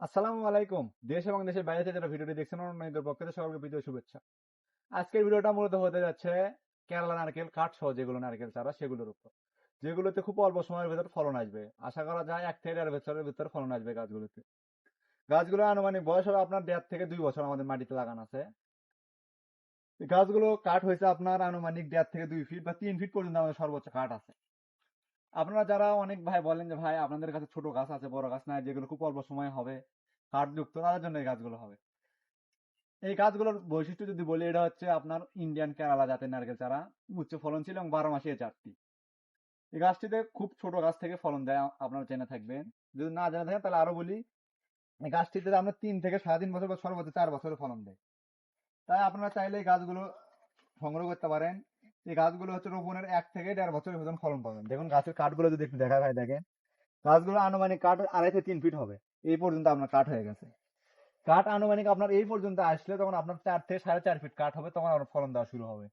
আসসালামু আলাইকুম। দেশ এবং দেশের বাইরে যারা ভিডিওটি দেখছেন, অন্যদের পক্ষ থেকে সকলকে ভিডিও শুভেচ্ছা। আজকের ভিডিওটা মূলত হতে যাচ্ছে কেরালা নারকেল কাঠ সহ যেগুলো নারকেল চারা সেগুলোর উপর। যেগুলোতে খুব অল্প সময়ের ভেতর ফলন আসবে। আশা করা যায় এক থেকে বছরের ভিতর ফলন আসবে গাছগুলোতে। গাছগুলো আনুমানিক বয়স হবে আপনার দেড় থেকে দুই বছর আমাদের মাটিতে লাগানো আছে। গাছগুলো কাঠ হয়েছে আপনার আনুমানিক দেড় থেকে দুই ফিট বা তিন ফিট পর্যন্ত আমাদের সর্বোচ্চ কাঠ আছে। আপনারা যারা অনেক ভাই বলেন যে, ভাই, আপনাদের কাছে ছোট গাছ আছে, বড় গাছ নাই, যেগুলো খুব অল্প সময় হবে, কাঠযুক্ত, তাদের জন্য এই গাছগুলো হবে। এই গাছগুলোর বৈশিষ্ট্য যদি বলি, এটা হচ্ছে আপনার ইন্ডিয়ান কেরালা জাতের নারকেল চারা, উচ্চ ফলনশীল এবং বারো মাসে চারটি। এই গাছটিতে খুব ছোট গাছ থেকে ফলন দেয় আপনারা জেনে থাকবেন। যদি না জেনে থাকেন, তাহলে আরও বলি, এই গাছটিতে আমরা তিন থেকে সাড়ে তিন বছর বা সর্বোচ্চ চার বছরের ফলন দেয়। তাই আপনারা চাইলে এই গাছগুলো সংগ্রহ করতে পারেন। এই গাছগুলো হচ্ছে রোপণের এক থেকে দেড় বছরের ভেতর ফলন পাবেন। দেখুন, গাছের কাঠগুলো যদি একটু দেখা যায়, দেখেন। গাছগুলো আনুমানিক কাঠ আড়াই থেকে তিন ফিট হবে। এই পর্যন্ত আপনার কাঠ হয়ে গেছে। কাঠ আনুমানিক আপনার এই পর্যন্ত আসলে তখন আপনার চার থেকে সাড়ে চার ফিট কাঠ হবে, তখন আপনার ফলন দেওয়া শুরু হবে।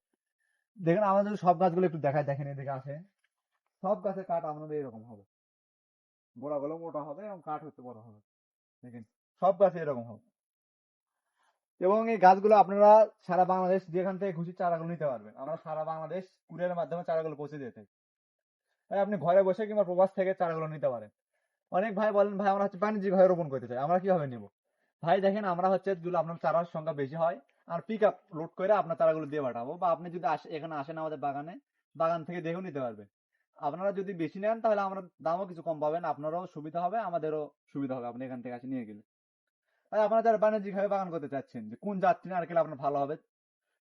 দেখেন, আমাদের সব গাছগুলো একটু দেখায়, দেখেন এদিকে আসে সব গাছের কাঠ আপনাদের এরকম হবে। গোড়াগুলো মোটা হবে এবং কাঠ হচ্ছে বড় হবে। দেখেন, সব গাছে এরকম হবে। এবং এই গাছগুলো আপনারা সারা বাংলাদেশ যেখান থেকে খুশি চারাগুলো নিতে পারবেন। আমরা সারা বাংলাদেশ কুরিয়ারের মাধ্যমে চারাগুলো পৌঁছে দিয়ে থাকি তাই আপনি ঘরে বসে কিংবা প্রবাস থেকে চারাগুলো নিতে পারেন। অনেক ভাই বলেন, ভাই, আমরা হচ্ছে বাণিজ্যিক ভাবে রোপণ করতে চাই, আমরা কীভাবে নিব? ভাই, দেখেন আমরা হচ্ছে যদি আপনার চারার সংখ্যা বেশি হয়, আর পিক আপ লোড করে আপনার চারাগুলো দিয়ে পাঠাবো। বা আপনি যদি এখানে আসেন আমাদের বাগানে, বাগান থেকে দেখেও নিতে পারবেন। আপনারা যদি বেশি নেন, তাহলে আমরা দামও কিছু কম পাবেন, আপনারও সুবিধা হবে, আমাদেরও সুবিধা হবে, আপনি এখান থেকে আসে নিয়ে গেলে। আপনারা যারা বাণিজ্যিক ভাবে বাগান করতে চাচ্ছেন, যে কোন জাতটি নারকেল আপনার ভালো হবে,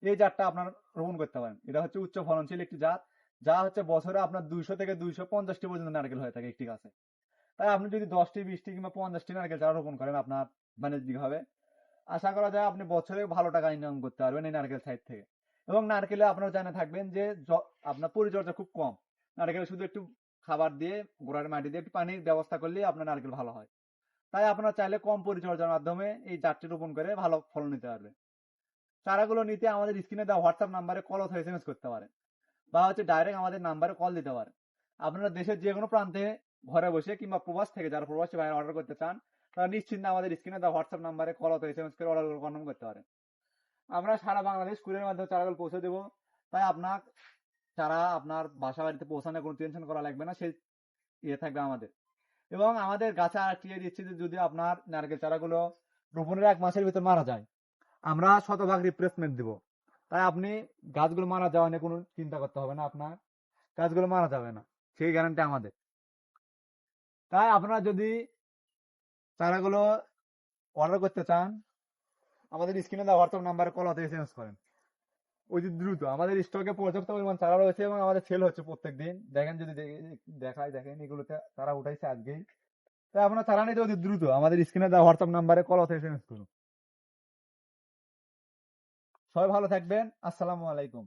এই জাতটা আপনার রোপণ করতে পারেন। এটা হচ্ছে উচ্চ ফলনশীল একটি জাত, যা হচ্ছে বছরে আপনার দুইশো থেকে দুইশো পঞ্চাশটি পর্যন্ত নারকেল হয়ে থাকে একটি গাছে। তাই আপনি যদি দশটি, বিশটি কিংবা পঞ্চাশটি নারকেল চারা রোপণ করেন আপনার বাণিজ্যিক ভাবে আশা করা যায় আপনি বছরে ভালো টাকা ইনকাম করতে পারবেন এই নারকেল সাইড থেকে। এবং নারকেলে আপনারা জানে থাকবেন যে আপনার পরিচর্যা খুব কম। নারকেলে শুধু একটু খাবার দিয়ে, গোড়ার মাটি দিয়ে একটু পানির ব্যবস্থা করলেই আপনার নারকেল ভালো হয়। তাই আপনারা চাইলে কম পরিচর্যার মাধ্যমে এই জাতটি রোপণ করে ভালো ফলন নিতে পারবে চারাগুলো নিতে আমাদের স্ক্রিনে দেওয়া হোয়াটসঅ্যাপ নাম্বারে কল অথবা এসএমএস করতে পারেন বা হচ্ছে ডাইরেক্ট আমাদের নাম্বারে কল দিতে পারেন। আপনারা দেশের যে কোনো প্রান্তে ঘরে বসে কিংবা প্রবাস থেকে যারা প্রবাসী বাইরে অর্ডার করতে চান, তারা নিশ্চিন্তে আমাদের স্ক্রিনে দেওয়া হোয়াটসঅ্যাপ নাম্বারে কল অথবা এসএমএস করে অর্ডার কনফার্ম করতে পারে আমরা সারা বাংলাদেশ কুরিয়ারের মাধ্যমে চারাগুলো পৌঁছে দেবো। তাই আপনার চারা আপনার বাসা বাড়িতে পৌঁছানোর কোনো টেনশন করা লাগবে না, সেই ইয়ে থাকবে আমাদের। এবং আমাদের গাছে আর টিয়ে দিচ্ছি যে যদি আপনার নারকেল চারাগুলো রোপণের এক মাসের ভিতর মারা যায়, আমরা শতভাগ রিপ্লেসমেন্ট দিব। তাই আপনি গাছগুলো মারা যাওয়া নিয়ে কোনো চিন্তা করতে হবে না, আপনার গাছগুলো মারা যাবে না। সেই গ্যারান্টি আমাদের। তাই আপনারা যদি চারাগুলো অর্ডার করতে চান, আমাদের স্ক্রিনে দেওয়া হোয়াটসঅ্যাপ নাম্বারে কল অথবা এসএমএস করেন। যে দ্রুত। আমাদের স্টকে পর্যাপ্ত পরিমাণ চারা রয়েছে এবং আমাদের সেল হচ্ছে প্রত্যেক দিন দেখেন যদি দেখায়, দেখেন এগুলোতে তারা উঠাইছে আজকেই। তাই আপনার চারা নিতে অতি দ্রুত। আমাদের স্ক্রিনে দেওয়া হোয়াটসঅ্যাপ নাম্বারে কল অথবা এসএমএস করুন। সবাই ভালো থাকবেন। আসসালামু আলাইকুম।